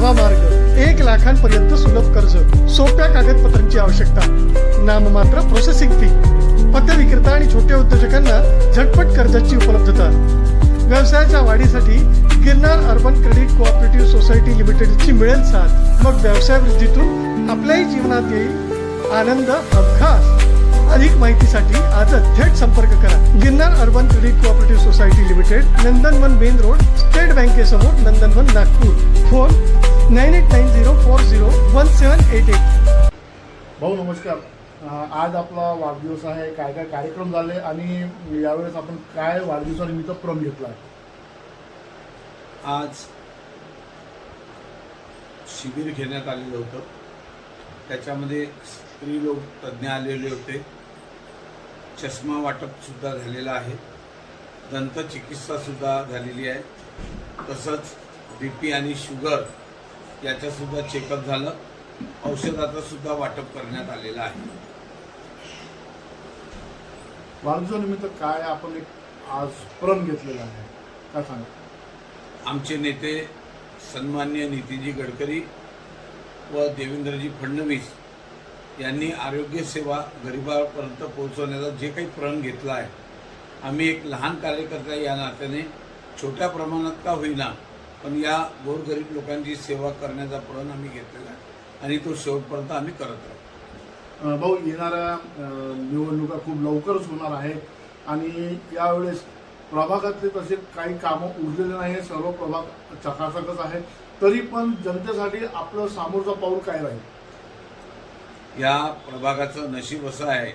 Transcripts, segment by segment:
नवा मार्ग एक लाखांपर्यंत सुलभ कर्ज सोप्या कागदपत्रांची आवश्यकता. नाममात्र प्रोसेसिंग फी पथविक्रेता आणि छोट्या उद्योजकांना झटपट कर्जाची उपलब्धता. व्यवसायाच्या वाढीसाठी Girnar urban credit cooperative society लिमिटेडची मिळेल साथ. मग व्यवसाय वृद्धीतून आपल्याही जीवनात येईल आनंद अपघात. अधिक माहितीसाठी आजच थेट संपर्क करा. Girnar urban credit cooperative society limited Nandanvan main road state बँकेसमोर Nandanvan Nagpur. Phone nine eight nine zero four zero one seven eight eight. भाऊ नमस्कार. आज आपला वाढदिवस आहे काय काय कार्यक्रम झाले आणि यावेळेस आपण काय वाढदिवसानिमित्त क्रम घेतला आहे आज शिबिर घेण्यात आलेलं होतं. त्याच्यामध्ये स्त्री लोक तज्ज्ञ आलेले होते. चष्मा वाटप सुद्धा झालेला आहे. दंतचिकित्सा सुद्धा झालेली आहे. तसंच बी पी आणि शुगर याच्यासुद्धा चेकअप झालं. औषधाचं सुद्धा वाटप करण्यात आलेलं आहे. वाढदिवसानिमित्त काय आपण एक आज क्रम घेतलेला आहे? काय सांगा? आमचे नेते सन्मान्य नितीनजी गडकरी व देवेंद्रजी फडणवीस यांनी आरोग्य सेवा गरिबापर्यंत पोहोचवण्याचा जे काही प्रण घेतला आहे. आम्ही एक लहान कार्यकर्ता या नात्याने छोट्या प्रमाणात का होईना पण या गोरगरीब लोकांची सेवा करण्याचा प्रण आम्ही घेतलेला आहे आणि तो शेवटपर्यंत आम्ही करत राहू. अं, भाऊ येणाऱ्या निवडणुका खूप लवकरच होणार आहेत आणि यावेळेस प्रभागातले तसे काही कामं उरलेले नाही हे सर्व प्रभाग चकाचकच आहे तरी पण जनतेसाठी आपलं सामोरचं पाऊल काय राहील? या प्रभागाचं नशीब असं आहे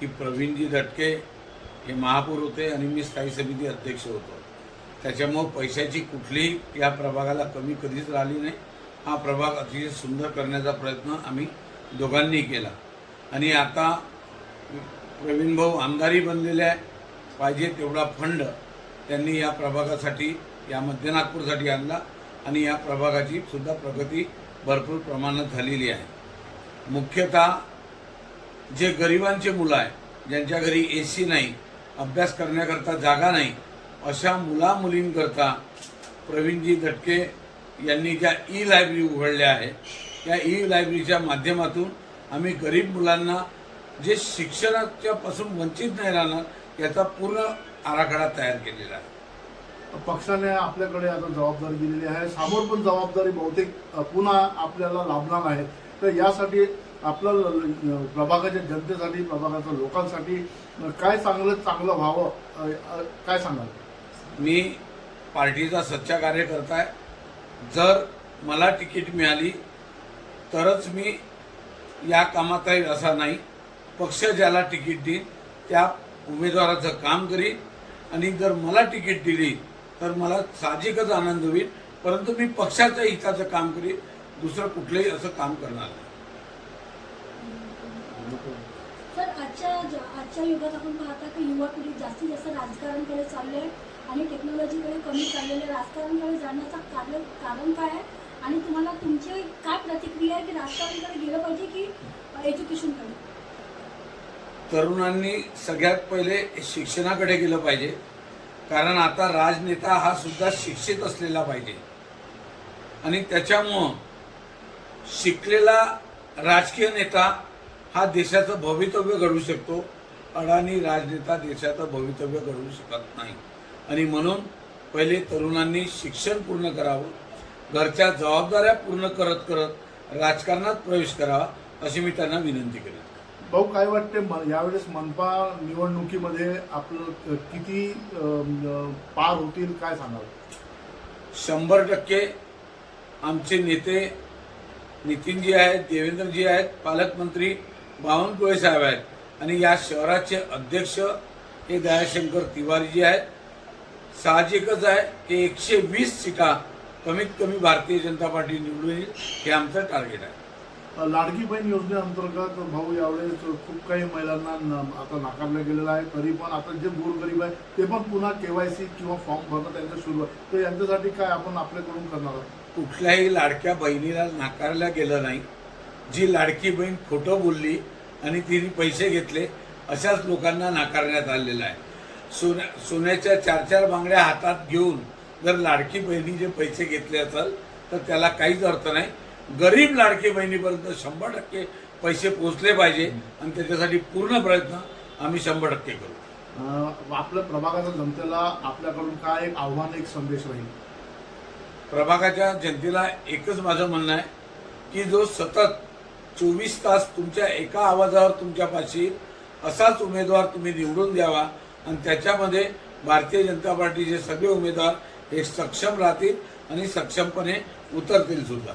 की प्रवीणजी दटके हे महापौर होते आणि मी स्थायी समिती अध्यक्ष होतो. त्याच्यामुळं पैशाची कुठलीही या प्रभागाला कमी कधीच राहिली नाही. हा प्रभाग अतिशय सुंदर करण्याचा प्रयत्न आम्ही दोघांनी केला. आणि आता प्रवीण भाऊ आमदारही बनलेले आहे. पाहिजे तेवढा फंड त्यांनी या प्रभागासाठी या मध्य नागपूरसाठी आणला आणि या प्रभागाची सुद्धा प्रगती भरपूर प्रमाणात झालेली आहे. मुख्यतः जे गरिबांचे मुलं आहे ज्यांच्या घरी ए सी नाही अभ्यास करण्याकरता जागा नाही अशा मुला मुलींकरता प्रवीणजी दटके यांनी ज्या ई लायब्ररी उघडल्या आहे त्या ई लायब्ररीच्या माध्यमातून आम्ही गरीब मुलांना जे शिक्षणाच्या पासून वंचित नाही राहणार याचा पूर्ण आराखडा तयार केलेला आहे. पक्षाने आपल्याकडे आता जबाबदारी दिलेली आहे. समोर पण जबाबदारी बहुतेक पुन्हा आपल्याला लाभणार आहे. तर यासाठी आपल्या प्रभागाच्या जनतेसाठी प्रभागाच्या लोकांसाठी काय चांगलं चांगलं व्हावं काय सांगाल? मी पार्टीचा सच्चा कार्यकर्ता आहे जर मला तिकीट मिळाली तरच मी या कामात राहील असा नाही. पक्ष ज्याला तिकीट देईल त्या उमेदवाराचं काम करीन. आणि जर मला तिकीट दिली तर मला साहजिकच आनंद होईल. परंतु मी पक्षाच्या हिताचं काम करीन दुसरं कुठलंही असं काम करणार नाही. आजच्या आजच्या युगात आपण पाहता की युवा पिढी जास्तीत जास्त राजकारणाकडे चालले आहे. आणि टेक्नॉलॉजीकडे कमी चाललेले राजकारणकडे राजकारणाकडे जाण्याचं कारण कारण काय आहे? आणि तुम्हाला तुमची काय प्रतिक्रिया आहे की राजकारणकडे गेलं पाहिजे की एज्युकेशनकडे तरुणांनी सगळ्यात पहिले शिक्षणाकडे गेलं पाहिजे. कारण आता राजनेता हा सुद्धा शिक्षित असलेला पाहिजे. आणि त्याच्यामुळं शिकलेला राजकीय नेता हा देशाचं भवितव्य घडवू शकतो. अडाणी राजनेता देशाचं भवितव्य घडवू शकत नाही. आणि म्हणून पहिले तरुणांनी शिक्षण पूर्ण करावं घरच्या जबाबदाऱ्या पूर्ण करत करत राजकारणात प्रवेश करावा अशी मी त्यांना विनंती करेन भाऊ काय वाटते यावेळेस मनपा निवडणुकीमध्ये आपलं किती पार होतील काय सांगाल? शंभर टक्के आमचे नेते नितीनजी आहेत देवेंद्रजी आहेत पालकमंत्री बावनकुळे साहेब आहेत. आणि या शहराचे अध्यक्ष हे दयाशंकर तिवारीजी आहेत. साहजिकच आहे की एकशे वीस सीटा कमीत कमी भारतीय जनता पार्टी निवडून येईल हे आमचं टार्गेट आहे. लाडकी बहीण योजनेअंतर्गत भाऊ यावेळेस खूप काही महिलांना न- आता नाकारलं गेलेलं आहे. तरी पण आता जे गोरगरीब आहे ते पण पुन्हा केवायसी किंवा फॉर्म भरणं त्यांचं सुरू आहे. तर यांच्यासाठी काय आपण आपल्याकडून करणार आहोत? कुठल्याही लाडक्या बहिणीला नाकारलं गेलं नाही. जी लाडकी बहीण खोटं बोलली आणि तिने पैसे घेतले अशाच लोकांना नाकारण्यात आलेलं आहे. सोन्या सोन्याच्या चार चार बांगड्या हातात घेऊन जर लाडकी बहिणीचे पैसे घेतले असेल तर त्याला काहीच अर्थ नाही. गरीब लाडकी बहिणीपर्यंत शंभर टक्के पैसे पोचले पाहिजे आणि त्याच्यासाठी पूर्ण प्रयत्न आम्ही शंभर टक्के करू. अं, आपल्या प्रभागाच्या जनतेला आपल्याकडून काय एक आव्हान एक संदेश राहील? प्रभागाच्या जनतेला एकच माझं म्हणणं आहे की जो सतत चोवीस तास तुमच्या एका आवाजावर तुमच्यापाशी असाच उमेदवार तुम्ही निवडून द्यावा आणि त्याच्यामध्ये भारतीय जनता पार्टीचे सगळे उमेदवार हे सक्षम राहतील आणि सक्षमपणे उतरतील सुद्धा.